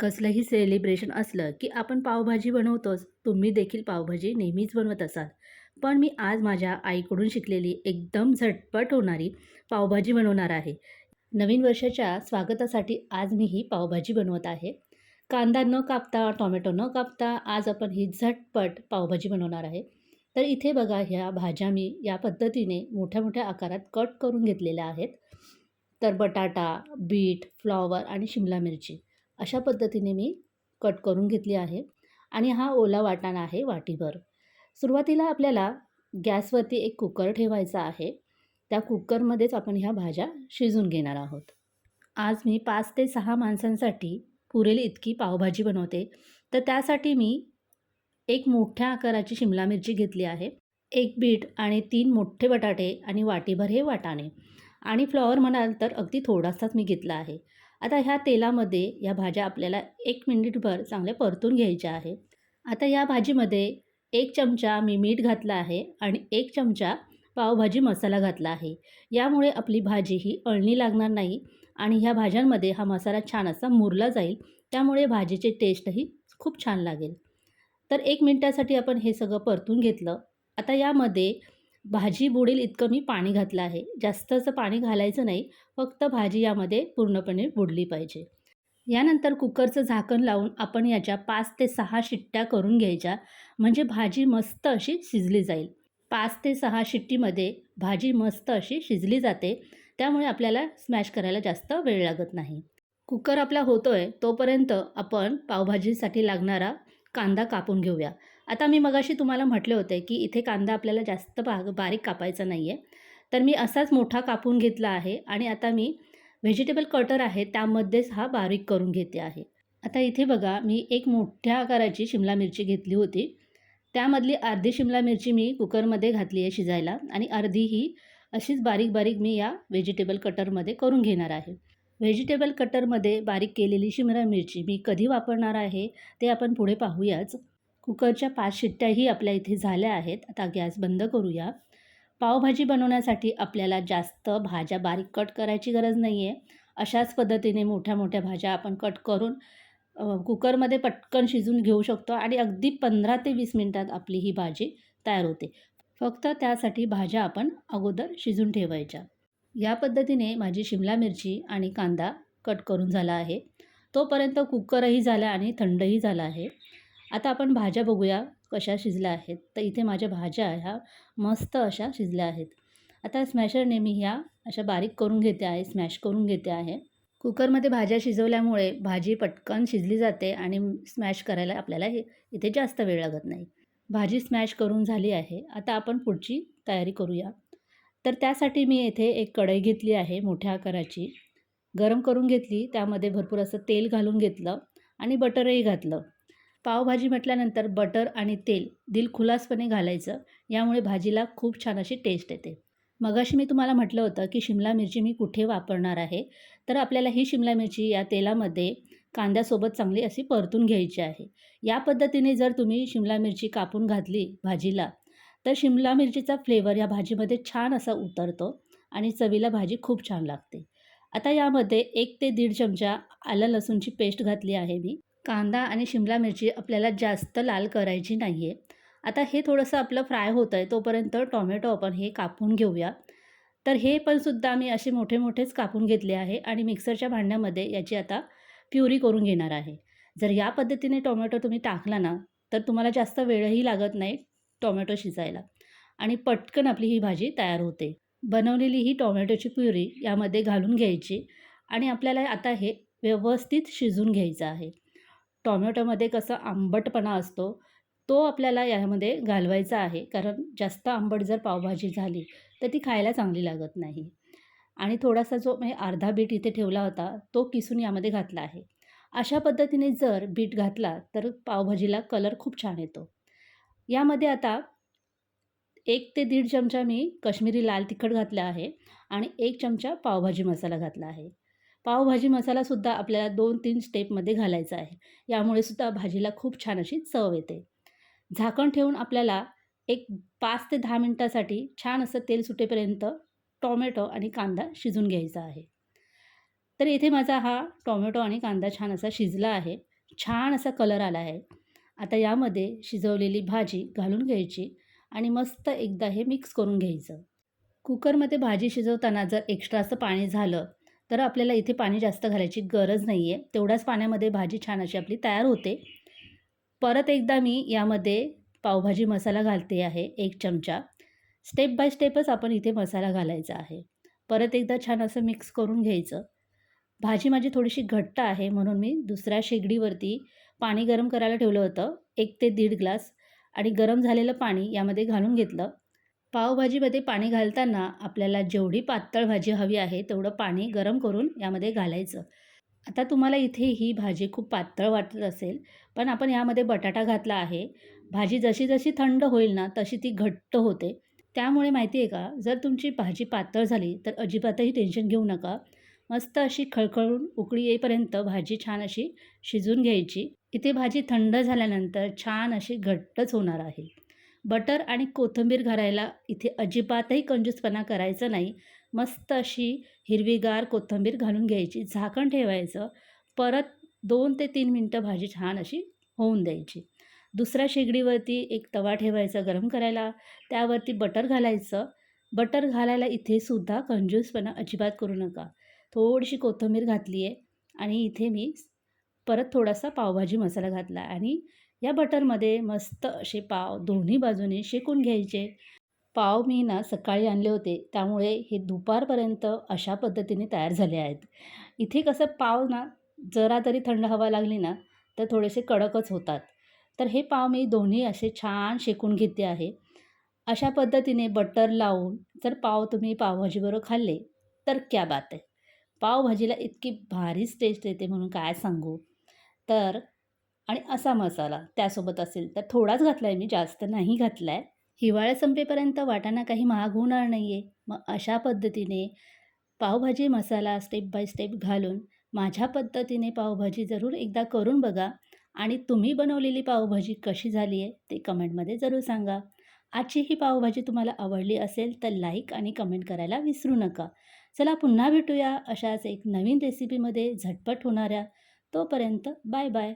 कसलंही सेलिब्रेशन असलं की आपण पावभाजी बनवतोच. तुम्ही देखील पावभाजी नेहमीच बनवत असाल. पण मी आज माझ्या आईकडून शिकलेली एकदम झटपट होणारी पावभाजी बनवणार आहे. नवीन वर्षाच्या स्वागतासाठी आज मी ही पावभाजी बनवत आहे. कांदा न कापता टोमॅटो न कापता आज आपण ही झटपट पावभाजी बनवणार आहे. तर इथे बघा ह्या भाज्या मी या पद्धतीने मोठ्या मोठ्या आकारात कट करून घेतलेल्या आहेत. तर बटाटा बीट फ्लॉवर आणि शिमला मिरची. अशा पद्धतीने मी कट करून घेतली आहे आणि हा ओला वाटाणा आहे वाटीभर. सुरुवातीला आपल्याला गॅसवरती एक कुकर ठेवायचा आहे. त्या कुकरमध्येच आपण ह्या भाज्या शिजून घेणार आहोत. आज मी पाच ते सहा माणसांसाठी पुरेल इतकी पावभाजी बनवते. तर त्यासाठी मी एक मोठ्या आकाराची शिमला मिरची घेतली आहे. एक बीट आणि तीन मोठे बटाटे आणि वाटीभर हे वाटाणे. आणि फ्लॉवर म्हणाल तर अगदी थोडासाच मी घेतला आहे. आता ह्या तेलामध्ये या भाज्या आपल्याला एक मिनिटभर चांगल्या परतून घ्यायच्या आहे आता या भाजीमध्ये एक चमचा मी मीठ घातला आहे आणि एक चमचा पावभाजी मसाला घातला आहे. यामुळे आपली भाजी ही अळणी लागणार नाही आणि ह्या भाज्यांमध्ये हा मसाला छान असा मुरला जाईल. त्यामुळे भाजीची टेस्टही खूप छान लागेल. तर एक मिनटासाठी आपण हे सगळं परतून घेतलं. आता यामध्ये भाजी बुडेल इतकं मी पाणी घातलं आहे. जास्तचं पाणी घालायचं नाही फक्त भाजी यामध्ये पूर्णपणे बुडली पाहिजे. यानंतर कुकरचं झाकण लावून आपण याच्या पाच ते सहा शिट्ट्या करून घ्यायच्या म्हणजे भाजी मस्त अशी शिजली जाईल. पाच ते सहा शिट्टीमध्ये भाजी मस्त अशी शिजली जाते त्यामुळे आपल्याला स्मॅश करायला जास्त वेळ लागत नाही. कुकर आपला होतो आहे तोपर्यंत आपण पावभाजीसाठी लागणारा कांदा कापून घेऊया. आता मी मगाशी तुम्हाला म्हटले होते की इथे कांदा आपल्याला जास्त भाग बारीक कापायचा नाही आहे तर मी असाच मोठा कापून घेतला आहे आणि आता मी व्हेजिटेबल कटर आहे त्यामध्येच हा बारीक करून घेते आहे. आता इथे बघा मी एक मोठ्या आकाराची शिमला मिरची घेतली होती. त्यामधली अर्धी शिमला मिरची मी कुकरमध्ये घातली आहे शिजायला आणि अर्धी ही अशीच बारीक बारीक मी या व्हेजिटेबल कटरमध्ये करून घेणार आहे. व्हेजिटेबल कटरमध्ये बारीक केलेली शिमला मिरची मी कधी वापरणार आहे ते आपण पुढे पाहूयाच. कुकरच्या पाच शिट्ट्याही आपल्या इथे झाल्या आहेत. आता गॅस बंद करूया. पावभाजी बनवण्यासाठी आपल्याला जास्त भाज्या बारीक कट करायची गरज नाही आहे अशाच पद्धतीने मोठ्या मोठ्या भाज्या आपण कट करून कुकरमध्ये पटकन शिजून घेऊ शकतो आणि अगदी पंधरा ते वीस मिनटात आपली ही भाजी तयार होते. फक्त त्यासाठी भाज्या आपण अगोदर शिजून ठेवायच्या. या पद्धतीने माझी शिमला मिरची आणि कांदा कट करून झाला आहे. तोपर्यंत कुकरही झाला आणि थंडही झाला आहे. आता आपण भाज्या बघूया कशा शिजल्या आहेत. तर इथे माझ्या भाज्या ह्या मस्त अशा शिजल्या आहेत. आता स्मॅशरने मी ह्या अशा बारीक करून घेते आहे स्मॅश करून घेते आहे. कुकरमध्ये भाज्या शिजवल्यामुळे भाजी पटकन शिजली जाते आणि स्मॅश करायला आपल्याला हे इथे जास्त वेळ लागत नाही. भाजी स्मॅश करून झाली आहे. आता आपण पुढची तयारी करूया. तर त्यासाठी मी येथे एक कढई घेतली आहे मोठ्या आकाराची. गरम करून घेतली त्यामध्ये भरपूर असं तेल घालून घेतलं आणि बटरही घातलं. पावभाजी म्हटल्यानंतर बटर आणि तेल दिलखुलासपणे घालायचं. यामुळे भाजीला खूप छान अशी टेस्ट येते. मगाशी मी तुम्हाला म्हटलं होतं की शिमला मिरची मी कुठे वापरणार आहे? तर आपल्याला ही शिमला मिरची या तेलामध्ये कांद्यासोबत चांगली अशी परतून घ्यायची आहे. या पद्धतीने जर तुम्ही शिमला मिरची कापून घातली भाजीला तर शिमला मिरचीचा फ्लेवर या भाजीमध्ये छान असा उतरतो आणि चवीला भाजी खूप छान लागते. आता यामध्ये एक ते दीड चमचा आलं लसूणची पेस्ट घातली आहे मी. कांदा आणि शिमला मिरची आपल्याला जास्त लाल करायची नाही आहे आता हे थोडंसं आपलं फ्राय होतं आहे तोपर्यंत टॉमॅटो आपण हे कापून घेऊया. तर हे पण सुद्धा आम्ही असे मोठे मोठेच कापून घेतले आहे आणि मिक्सरच्या भांड्यामध्ये याची आता प्युरी करून घेणार आहे. जर या पद्धतीने टोमॅटो तुम्ही टाकला ना तर तुम्हाला जास्त वेळही लागत नाही टोमॅटो शिजायला. आणि पटकन आपली ही भाजी तयार होते. बनवलेली ही टोमॅटोची प्युरी यामध्ये घालून घ्यायची आणि आपल्याला आता हे व्यवस्थित शिजून घ्यायचं आहे. टॉमॅटोमध्ये कसं आंबटपणा असतो तो आपल्याला यामध्ये घालवायचा आहे. कारण जास्त आंबट जर पावभाजी झाली तर ती खायला चांगली लागत नाही. आणि थोडासा जो म्हणजे अर्धा बीट इथे ठेवला होता तो किसून यामध्ये घातला आहे. अशा पद्धतीने जर बीट घातला तर पावभाजीला कलर खूप छान येतो. यामध्ये आता एक ते दीड चमचा मी कश्मीरी लाल तिखट घातला आहे आणि एक चमचा पावभाजी मसाला घातला आहे. पावभाजी मसालासुद्धा आपल्याला दोन तीन स्टेपमध्ये घालायचा आहे. यामुळे सुद्धा भाजीला खूप छान अशी चव येते. झाकण ठेवून आपल्याला एक पाच ते दहा मिनटासाठी छान असं तेल सुटेपर्यंत टॉमॅटो आणि कांदा शिजून घ्यायचा आहे. तर इथे माझा हा टोमॅटो आणि कांदा छान असा शिजला आहे. छान असा कलर आला आहे. आता यामध्ये शिजवलेली भाजी घालून घ्यायची आणि मस्त एकदा हे मिक्स करून घ्यायचं. कुकरमध्ये भाजी शिजवताना जर एक्स्ट्रा असं पाणी झालं तर आपल्याला इथे पाणी जास्त घालायची गरज नाही आहे तेवढ्याच पाण्यामध्ये भाजी छान अशी आपली तयार होते. परत एकदा मी यामध्ये पावभाजी मसाला घालते आहे एक चमचा. स्टेप बाय स्टेपच आपण इथे मसाला घालायचा आहे. परत एकदा छान असं मिक्स करून घ्यायचं. भाजी माझी थोडीशी घट्ट आहे म्हणून मी दुसऱ्या शेगडीवरती पाणी गरम करायला ठेवलं होतं एक ते दीड ग्लास. आणि गरम झालेलं पाणी यामध्ये घालून घेतलं. पावभाजीमध्ये पाणी घालताना आपल्याला जेवढी पातळ भाजी हवी आहे तेवढं पाणी गरम करून यामध्ये घालायचं. आता तुम्हाला इथे ही भाजी खूप पातळ वाटत असेल पण आपण यामध्ये बटाटा घातला आहे. भाजी जशी जशी थंड होईल ना तशी ती घट्ट होते. त्यामुळे माहिती आहे का जर तुमची भाजी पातळ झाली तर अजिबातही टेन्शन घेऊ नका. मस्त अशी खळखळून उकळी येईपर्यंत भाजी छान अशी शिजून घ्यायची. इथे भाजी थंड झाल्यानंतर छान अशी घट्टच होणार आहे. बटर आणि कोथिंबीर घालायला इथे अजिबातही कंजूसपणा करायचा नाही. मस्त अशी हिरवीगार कोथिंबीर घालून घ्यायची झाकण ठेवायचं. परत दोन ते तीन मिनटं भाजी छान अशी होऊन द्यायची. दुसऱ्या शेगडीवरती एक तवा ठेवायचा गरम करायला. त्यावरती बटर घालायचं. बटर घालायला इथे सुद्धा कंजूसपणा अजिबात करू नका. थोडीशी कोथिंबीर घातली आहे आणि इथे मी परत थोडासा पावभाजी मसाला घातला आणि या बटरमध्ये मस्त असे पाव दोन्ही बाजूने शेकून घ्यायचे. पाव मी ना सकाळी आणले होते त्यामुळे हे दुपारपर्यंत अशा पद्धतीने तयार झाले आहेत. इथे कसं पाव ना जरा तरी थंड हवा लागली ना तर थोडेसे कडकच होतात. तर हे पाव मी दोन्ही असे छान शेकून घेते आहे. अशा पद्धतीने बटर लावून जर पाव तुम्ही पावभाजीबरोबर खाल्ले तर क्या बात आहे. पावभाजीला इतकी भारीच टेस्ट येते म्हणून काय सांगू. तर आणि असा मसाला त्यासोबत असेल तर थोडाच घातला आहे मी जास्त नाही घातला आहे हिवाळा संपेपर्यंत वाटाणा काही महाग होणार नाही आहे मग अशा पद्धतीने pav bhaji masala step by step घालून माझ्या पद्धतीने पावभाजी जरूर एकदा करून बघा. आणि तुम्ही बनवलेली पावभाजी कशी झाली आहे ते कमेंटमध्ये जरूर सांगा. आजची ही पावभाजी तुम्हाला आवडली असेल तर लाईक आणि कमेंट करायला विसरू नका. चला पुन्हा भेटूया अशाच एक नवीन रेसिपीमध्ये झटपट होणाऱ्या तोपर्यंत बाय बाय